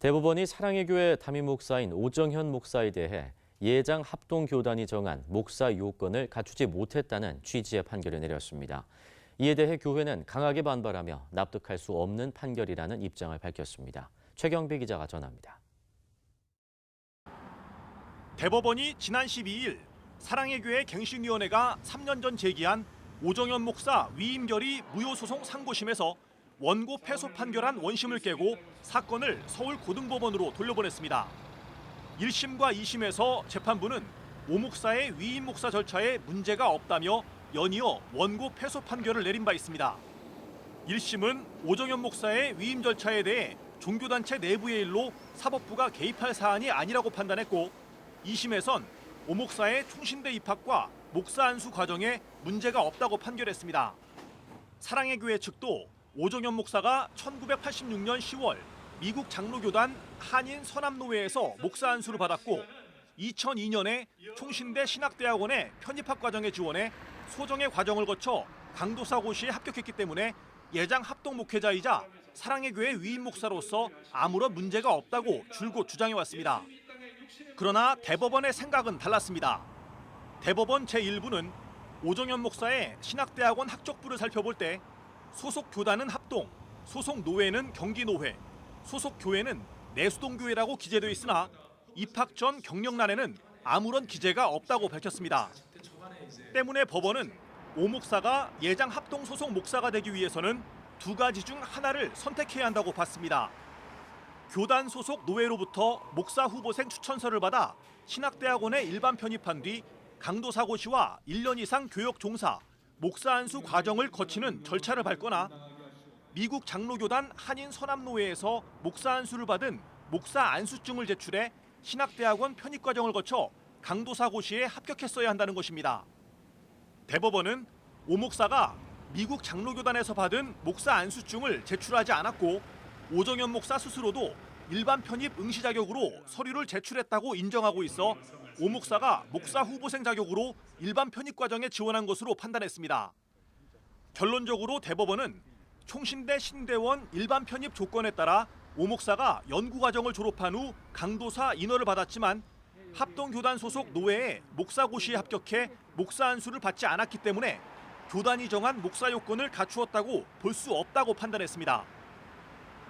대법원이 사랑의 교회 담임 목사인 오정현 목사에 대해 예장 합동 교단이 정한 목사 요건을 갖추지 못했다는 취지의 판결을 내렸습니다. 이에 대해 교회는 강하게 반발하며 납득할 수 없는 판결이라는 입장을 밝혔습니다. 최경배 기자가 전합니다. 대법원이 지난 12일 사랑의 교회 갱신위원회가 3년 전 제기한 오정현 목사 위임 결의 무효 소송 상고심에서 원고 패소 판결한 원심을 깨고 사건을 서울 고등법원으로 돌려보냈습니다. 1심과 2심에서 재판부는 오 목사의 위임 목사 절차에 문제가 없다며 연이어 원고 패소 판결을 내린 바 있습니다. 1심은 오정현 목사의 위임 절차에 대해 종교단체 내부의 일로 사법부가 개입할 사안이 아니라고 판단했고 2심에선 오 목사의 총신대 입학과 목사 안수 과정에 문제가 없다고 판결했습니다. 사랑의 교회 측도 오정현 목사가 1986년 10월 미국 장로교단 한인 서남노회에서 목사 안수를 받았고 2002년에 총신대 신학대학원의 편입학 과정에 지원해 소정의 과정을 거쳐 강도사 고시에 합격했기 때문에 예장 합동 목회자이자 사랑의 교회 위임 목사로서 아무런 문제가 없다고 줄곧 주장해 왔습니다. 그러나 대법원의 생각은 달랐습니다. 대법원 제1부는 오정현 목사의 신학대학원 학적부를 살펴볼 때 소속 교단은 합동, 소속 노회는 경기노회, 소속 교회는 내수동교회라고 기재되어 있으나 입학 전 경력란에는 아무런 기재가 없다고 밝혔습니다. 때문에 법원은 오 목사가 예장 합동 소속 목사가 되기 위해서는 두 가지 중 하나를 선택해야 한다고 봤습니다. 교단 소속 노회로부터 목사 후보생 추천서를 받아 신학대학원에 일반 편입한 뒤 강도사고시와 1년 이상 교역 종사, 목사 안수 과정을 거치는 절차를 밟거나 미국 장로교단 한인 서남노회에서 목사 안수를 받은 목사 안수증을 제출해 신학대학원 편입 과정을 거쳐 강도사고시에 합격했어야 한다는 것입니다. 대법원은 오 목사가 미국 장로교단에서 받은 목사 안수증을 제출하지 않았고 오정현 목사 스스로도 일반 편입 응시 자격으로 서류를 제출했다고 인정하고 있어 오 목사가 목사 후보생 자격으로 일반 편입 과정에 지원한 것으로 판단했습니다. 결론적으로 대법원은 총신대 신대원 일반 편입 조건에 따라 오 목사가 연구 과정을 졸업한 후 강도사 인허를 받았지만 합동교단 소속 노회에 목사고시에 합격해 목사 안수를 받지 않았기 때문에 교단이 정한 목사 요건을 갖추었다고 볼 수 없다고 판단했습니다.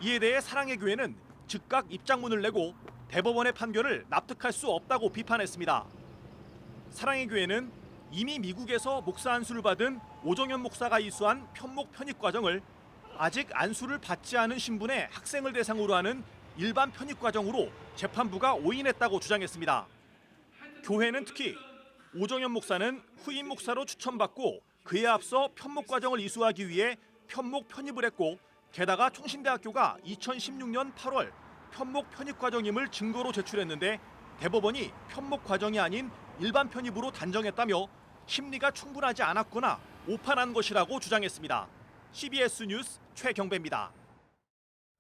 이에 대해 사랑의 교회는 즉각 입장문을 내고 대법원의 판결을 납득할 수 없다고 비판했습니다. 사랑의 교회는 이미 미국에서 목사 안수를 받은 오정현 목사가 이수한 편목 편입 과정을 아직 안수를 받지 않은 신분의 학생을 대상으로 하는 일반 편입 과정으로 재판부가 오인했다고 주장했습니다. 교회는 특히 오정현 목사는 후임 목사로 추천받고 그에 앞서 편목 과정을 이수하기 위해 편목 편입을 했고 게다가 총신대학교가 2016년 8월 편목 편입 과정임을 증거로 제출했는데 대법원이 편목 과정이 아닌 일반 편입으로 단정했다며 심리가 충분하지 않았거나 오판한 것이라고 주장했습니다. CBS 뉴스 최경배입니다.